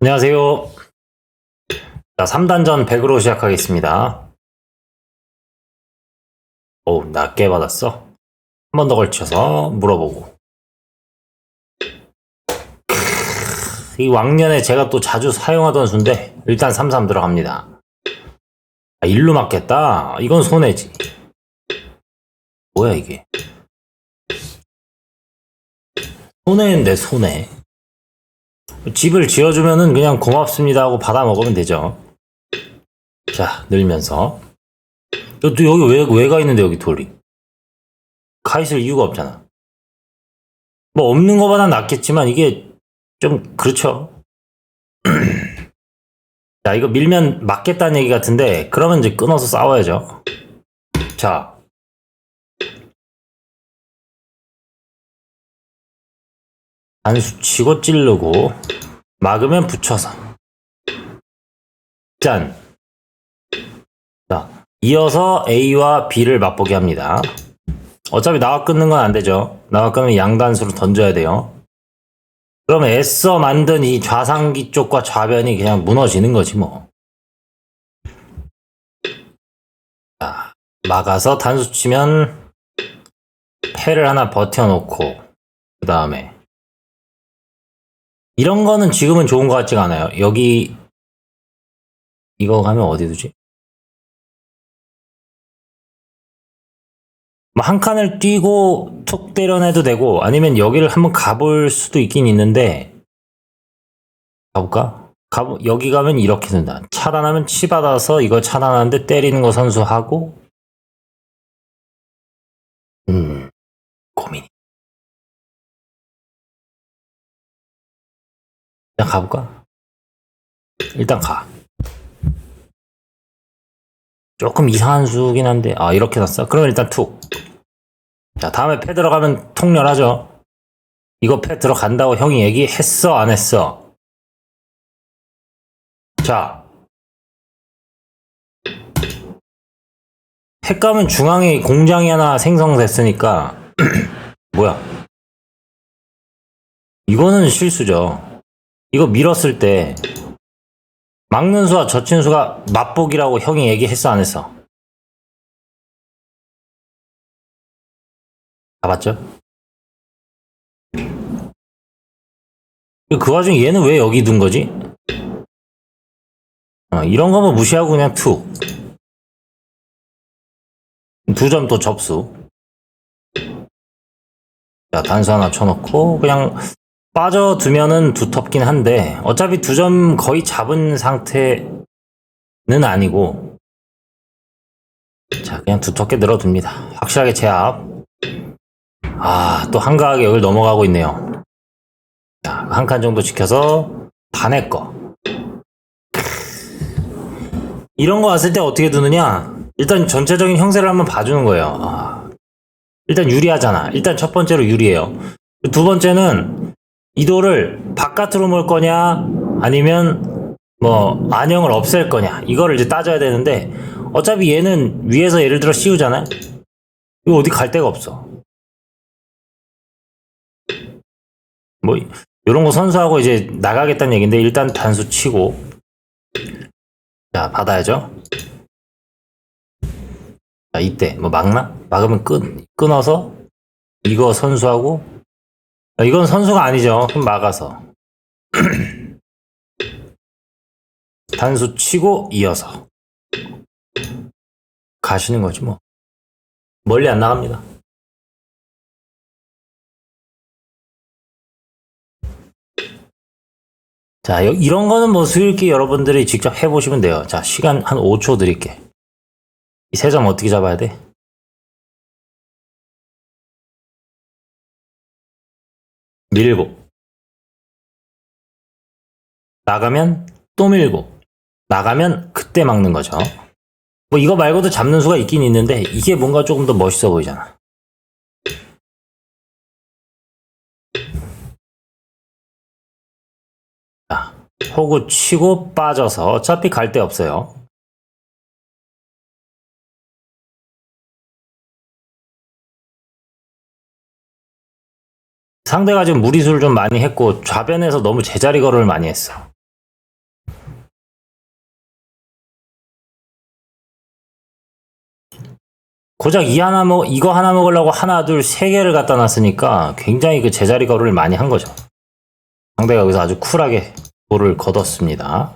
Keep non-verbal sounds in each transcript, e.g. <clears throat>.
안녕하세요. 자, 3단전 100으로 시작하겠습니다. 오, 낮게 받았어. 한 번 더 걸쳐서 물어보고. 이 왕년에 제가 또 자주 사용하던 수인데, 일단 33 들어갑니다. 아, 일로 맞겠다? 이건 손해지. 뭐야, 이게. 손해인데, 손해. 집을 지어주면은 그냥 고맙습니다 하고 받아 먹으면 되죠. 자, 늘면서. 또 여기 왜, 왜가 있는데, 여기 돌이? 가 있을 이유가 없잖아. 뭐, 없는 거보다 낫겠지만, 이게 좀, 그렇죠. <clears throat> 자, 이거 밀면 맞겠다는 얘기 같은데, 그러면 이제 끊어서 싸워야죠. 자. 안수 치고 찌르고, 막으면 붙여서. 짠. 자, 이어서 A와 B를 맛보게 합니다. 어차피 나와 끊는 건 안 되죠. 나와 끊으면 양단수로 던져야 돼요. 그러면 애써 만든 이 좌상기 쪽과 좌변이 그냥 무너지는 거지 뭐. 자, 막아서 단수 치면 패를 하나 버텨놓고 그 다음에 이런 거는 지금은 좋은 것 같지가 않아요. 여기 이거 가면 어디 두지? 뭐 한 칸을 뛰고 툭 때려내도 되고 아니면 여기를 한번 가볼 수도 있긴 있는데 가볼까? 가 여기 가면 이렇게 된다. 차단하면 치 받아서 이거 차단하는데 때리는 거 선수하고 일단 가볼까? 일단 가. 조금 이상한 수긴 한데 아 이렇게 놨어? 그러면 일단 툭. 자 다음에 패 들어가면 통렬하죠. 이거 패 들어간다고 형이 얘기했어 안 했어? 자. 패 가면 중앙에 공장이 하나 생성됐으니까 <clears throat> 뭐야? 이거는 실수죠. 이거 밀었을 때 막는 수와 젖힌 수가 맛보기라고 형이 얘기했어 안 했어? 잡았죠? 그 와중에 얘는 왜 여기 둔 거지? 어, 이런 거면 무시하고 그냥 툭. 두 점 또 접수. 자, 단수 하나 쳐놓고, 그냥 빠져두면은 두텁긴 한데 어차피 두 점 거의 잡은 상태는 아니고 자 그냥 두텁게 늘어둡니다. 확실하게 제압 아 또 한가하게 여길 넘어가고 있네요. 자 한 칸 정도 지켜서 다 내꺼 이런 거 왔을 때 어떻게 두느냐? 일단 전체적인 형세를 한번 봐주는 거예요. 아, 일단 유리하잖아. 일단 첫 번째로 유리해요. 두 번째는 이도를 바깥으로 몰 거냐? 아니면 뭐 안형을 없앨 거냐? 이거를 이제 따져야 되는데 어차피 얘는 위에서 예를 들어 씌우잖아요. 이거 어디 갈 데가 없어. 뭐 이런 거 선수하고 이제 나가겠다는 얘기인데 일단 단수 치고. 자 받아야죠. 자 이때 뭐 막나? 막으면 끊, 끊어서 이거 선수하고 이건 선수가 아니죠. 그럼 막아서. <clears throat> 단수 치고 이어서. 가시는 거지 뭐. 멀리 안 나갑니다. 자, 이런 거는 뭐 수일기 여러분들이 직접 해보시면 돼요. 자, 시간 한 5초 드릴게. 이 세 점 어떻게 잡아야 돼? 밀고 나가면 또 밀고 나가면 그때 막는 거죠. 뭐 이거 말고도 잡는 수가 있긴 있는데 이게 뭔가 조금 더 멋있어 보이잖아. 자, 호구 치고 빠져서 어차피 갈 데 없어요. 상대가 좀 무리수를 좀 많이 했고 좌변에서 너무 제자리 걸음을 많이 했어. 고작 이 하나 먹 이거 하나 먹으려고 하나 둘 세 개를 갖다 놨으니까 굉장히 그 제자리 걸음을 많이 한 거죠. 상대가 여기서 아주 쿨하게 볼을 걷었습니다.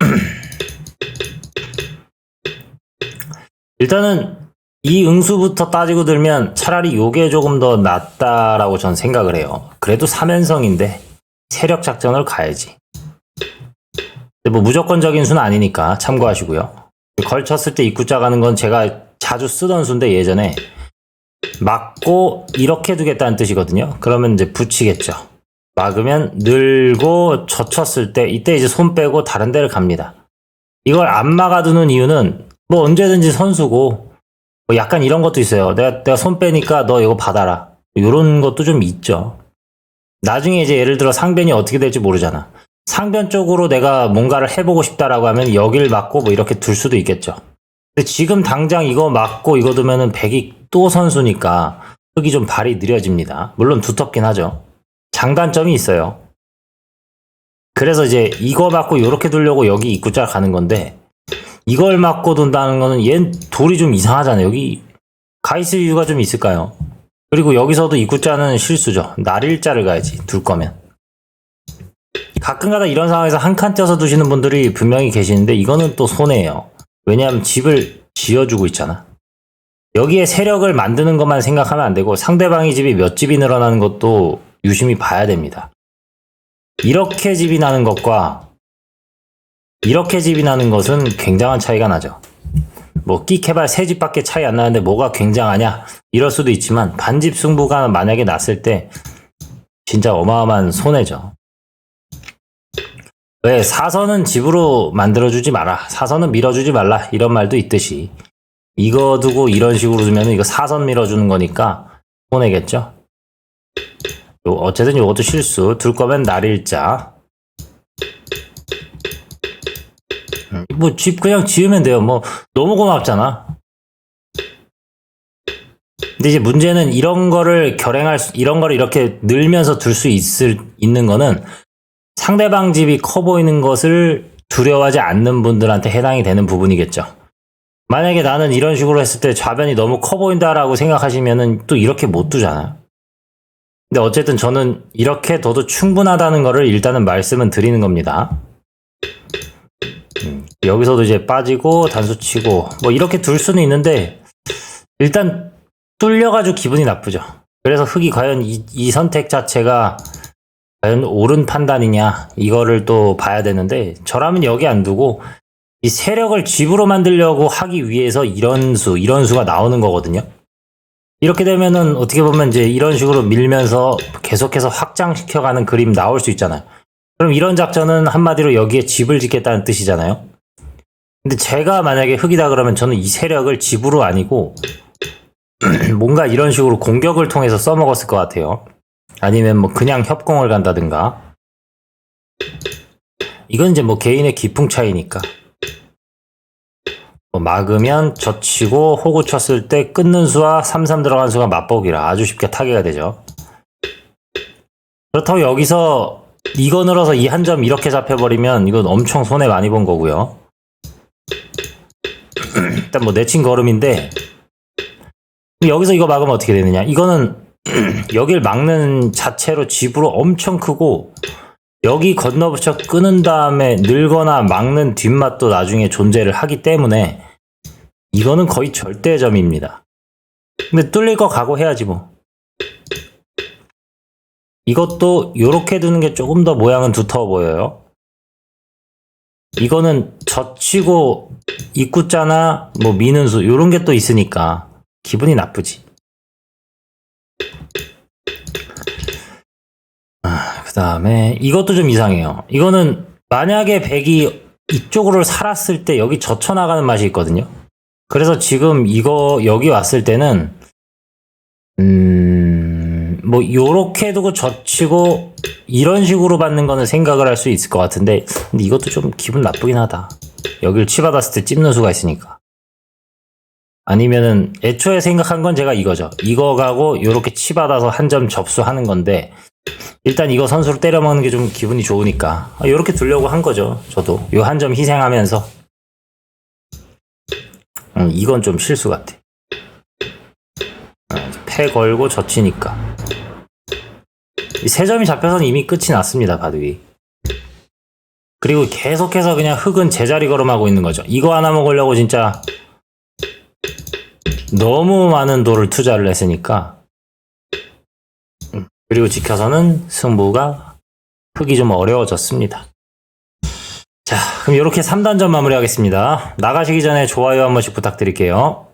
<clears throat> 일단은 이 응수부터 따지고 들면 차라리 요게 조금 더 낫다라고 전 생각을 해요. 그래도 3연성인데 세력 작전을 가야지. 뭐 무조건적인 수는 아니니까 참고하시고요. 걸쳤을 때 입구자 가는 건 제가 자주 쓰던 수인데 예전에 막고 이렇게 두겠다는 뜻이거든요. 그러면 이제 붙이겠죠. 막으면 늘고 젖혔을 때 이때 이제 손 빼고 다른 데를 갑니다. 이걸 안 막아두는 이유는 뭐 언제든지 선수고 뭐 약간 이런 것도 있어요. 내가 내가 손 빼니까 너 이거 받아라. 이런 것도 좀 있죠. 나중에 이제 예를 들어 상변이 어떻게 될지 모르잖아. 상변 쪽으로 내가 뭔가를 해보고 싶다라고 하면 여길 막고 뭐 이렇게 둘 수도 있겠죠. 근데 지금 당장 이거 막고 이거 두면은 백이 또 선수니까 흙이 좀 발이 느려집니다. 물론 두텁긴 하죠. 장단점이 있어요. 그래서 이제 이거 막고 이렇게 두려고 여기 입구자 가는 건데 이걸 막고 둔다는 거는 얘 돌이 좀 이상하잖아요. 여기 가 있을 이유가 좀 있을까요? 그리고 여기서도 입구자는 실수죠. 날일자를 가야지 둘 거면. 가끔가다 이런 상황에서 한 칸 떼서 두시는 분들이 분명히 계시는데 이거는 또 손해예요. 왜냐하면 집을 지어주고 있잖아. 여기에 세력을 만드는 것만 생각하면 안 되고 상대방의 집이 몇 집이 늘어나는 것도 유심히 봐야 됩니다. 이렇게 집이 나는 것과 이렇게 집이 나는 것은 굉장한 차이가 나죠. 뭐 끼케발 세 집밖에 차이 안 나는데 뭐가 굉장하냐 이럴 수도 있지만 반집 승부가 만약에 났을 때 진짜 어마어마한 손해죠. 왜 사선은 집으로 만들어주지 마라. 사선은 밀어주지 말라. 이런 말도 있듯이 이거 두고 이런 식으로 두면 이거 사선 밀어주는 거니까 손해겠죠. 요- 어쨌든 이것도 실수. 둘 거면 날일자. 뭐 집 그냥 지으면 돼요. 뭐 너무 고맙잖아. 근데 이제 문제는 이런 거를 결행할 수, 이런 거를 이렇게 늘면서 둘 수 있을 있는 거는 상대방 집이 커 보이는 것을 두려워하지 않는 분들한테 해당이 되는 부분이겠죠. 만약에 나는 이런 식으로 했을 때 좌변이 너무 커 보인다라고 생각하시면은 또 이렇게 못 두잖아요. 근데 어쨌든 저는 이렇게 둬도 충분하다는 거를 일단은 말씀은 드리는 겁니다. 음, 여기서도 이제 빠지고 단수 치고 뭐 이렇게 둘 수는 있는데 일단 뚫려가지고 기분이 나쁘죠. 그래서 흙이 과연 이, 이 선택 자체가 과연 옳은 판단이냐 이거를 또 봐야 되는데 저라면 여기 안 두고 이 세력을 집으로 만들려고 하기 위해서 이런 수 이런 수가 나오는 거거든요. 이렇게 되면은 어떻게 보면 이제 이런 식으로 밀면서 계속해서 확장시켜가는 그림 나올 수 있잖아요. 그럼 이런 작전은 한마디로 여기에 집을 짓겠다는 뜻이잖아요. 근데 제가 만약에 흙이다 그러면 저는 이 세력을 집으로 아니고 <clears throat> 뭔가 이런 식으로 공격을 통해서 써먹었을 것 같아요. 아니면 뭐 그냥 협공을 간다든가. 이건 이제 뭐 개인의 기풍 차이니까. 뭐 막으면 젖히고 호구 쳤을 때 끊는 수와 삼삼 들어간 수가 맞보기라 아주 쉽게 타개가 되죠. 그렇다고 여기서 이거 늘어서 이 한 점 이렇게 잡혀버리면 이건 엄청 손해 많이 본 거고요. 일단 뭐 내친 걸음인데 여기서 이거 막으면 어떻게 되느냐? 이거는 여길 막는 자체로 집으로 엄청 크고 여기 건너붙여 끊은 다음에 늘거나 막는 뒷맛도 나중에 존재를 하기 때문에 이거는 거의 절대점입니다. 근데 뚫릴 거 각오해야지 뭐. 이것도 요렇게 두는 게 조금 더 모양은 두터워 보여요. 이거는 젖히고 입구자나 뭐 미는 수 요런 게 또 있으니까 기분이 나쁘지. 아, 그 다음에 이것도 좀 이상해요. 이거는 만약에 백이 이쪽으로 살았을 때 여기 젖혀 나가는 맛이 있거든요. 그래서 지금 이거 여기 왔을 때는 음, 뭐 요렇게 두고 젖히고 이런 식으로 받는 거는 생각을 할 수 있을 것 같은데 근데 이것도 좀 기분 나쁘긴 하다. 여길 치받았을 때 찝는 수가 있으니까. 아니면은 애초에 생각한 건 제가 이거죠. 이거 가고 요렇게 치받아서 한 점 접수하는 건데 일단 이거 선수로 때려먹는 게 좀 기분이 좋으니까 아, 요렇게 두려고 한 거죠. 저도 요 한 점 희생하면서 음, 이건 좀 실수 같아. 어, 패 걸고 젖히니까. 이 세 점이 잡혀서는 이미 끝이 났습니다, 바둑이. 그리고 계속해서 그냥 흙은 제자리 걸음하고 있는 거죠. 이거 하나 먹으려고 진짜 너무 많은 돌을 투자를 했으니까. 음, 그리고 지켜서는 승부가 흙이 좀 어려워졌습니다. 자, 그럼 이렇게 3단전 마무리하겠습니다. 나가시기 전에 좋아요 한 번씩 부탁드릴게요.